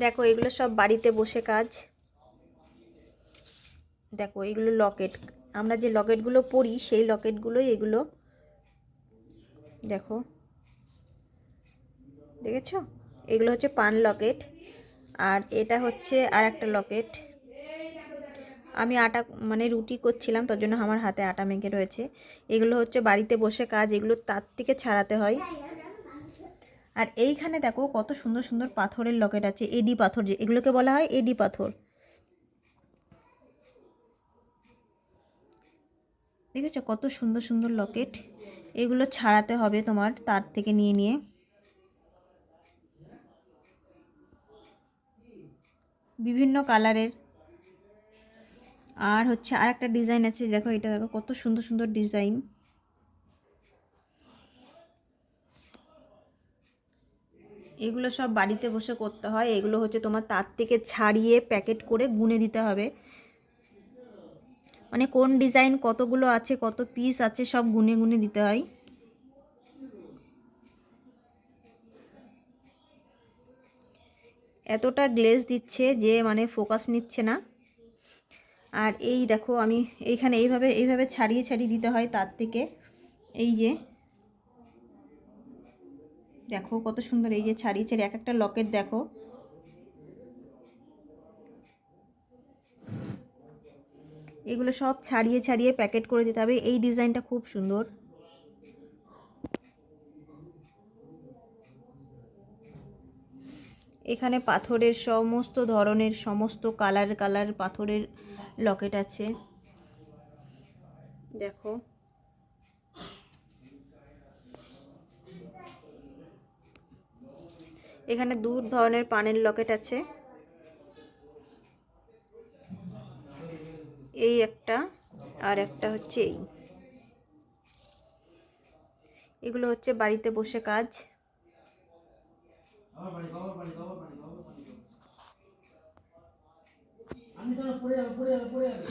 দেখো, এগুলো সব বাড়িতে বসে কাজ। দেখো, এগুলো লকেট। আমরা যে লকেটগুলো পরি, সেই লকেটগুলোই এগুলো। দেখো। দেখেছ? এগুলো হচ্ছে পান লকেট। আর এটা হচ্ছে আর একটা লকেট। আমি আটা মানে রুটি করছিলাম, তার জন্য আমার হাতে আটা মেখে রয়েছে। এগুলো হচ্ছে বাড়িতে বসে কাজ, এগুলো তার থেকে ছাড়াতে হয়। আর এইখানে দেখো কত সুন্দর সুন্দর পাথরের লকেট আছে, এডি পাথর যে, এগুলোকে বলা হয় এডি পাথর। দেখেছ কত সুন্দর সুন্দর লকেট? এগুলো ছাড়াতে হবে তোমার, তার থেকে নিয়ে নিয়ে। বিভিন্ন কালারের। আর হচ্ছে আর একটা ডিজাইন আছে, দেখো এটা দেখো কত সুন্দর সুন্দর ডিজাইন। এগুলো সব বাড়িতে বসে করতে হয়। এগুলো হচ্ছে তোমার তার থেকে ছাড়িয়ে প্যাকেট করে গুনে দিতে হবে। মানে কোন ডিজাইন কতগুলো আছে, কত পিস আছে, সব গুনে গুনে দিতে হয়। এতটা গ্লেজ দিচ্ছে যে মানে ফোকাস নিচ্ছে না। আর এই দেখো আমি এইখানে এইভাবে এইভাবে ছাড়িয়ে ছাড়িয়ে দিতে হয় তার থেকে। এই যে দেখো কত সুন্দর এই যে ছাড়িয়ে ছাড়িয়ে এক একটা লকেট দেখো। এগুলো সব ছাড়িয়ে ছাড়িয়ে প্যাকেট করে দিতে হবে, এই ডিজাইনটা খুব সুন্দর। এখানে পাথরের সমস্ত ধরনের, সমস্ত কালার কালার পাথরের লকেট আছে। দেখো। এখানে দু ধরনের পানের লকেট আছে। এই একটা আর একটা হচ্ছে এই। এগুলো হচ্ছে বাড়িতে বসে কাজ। আমি তো পড়ে যাবে পড়ে যাবে পড়ে যাবে।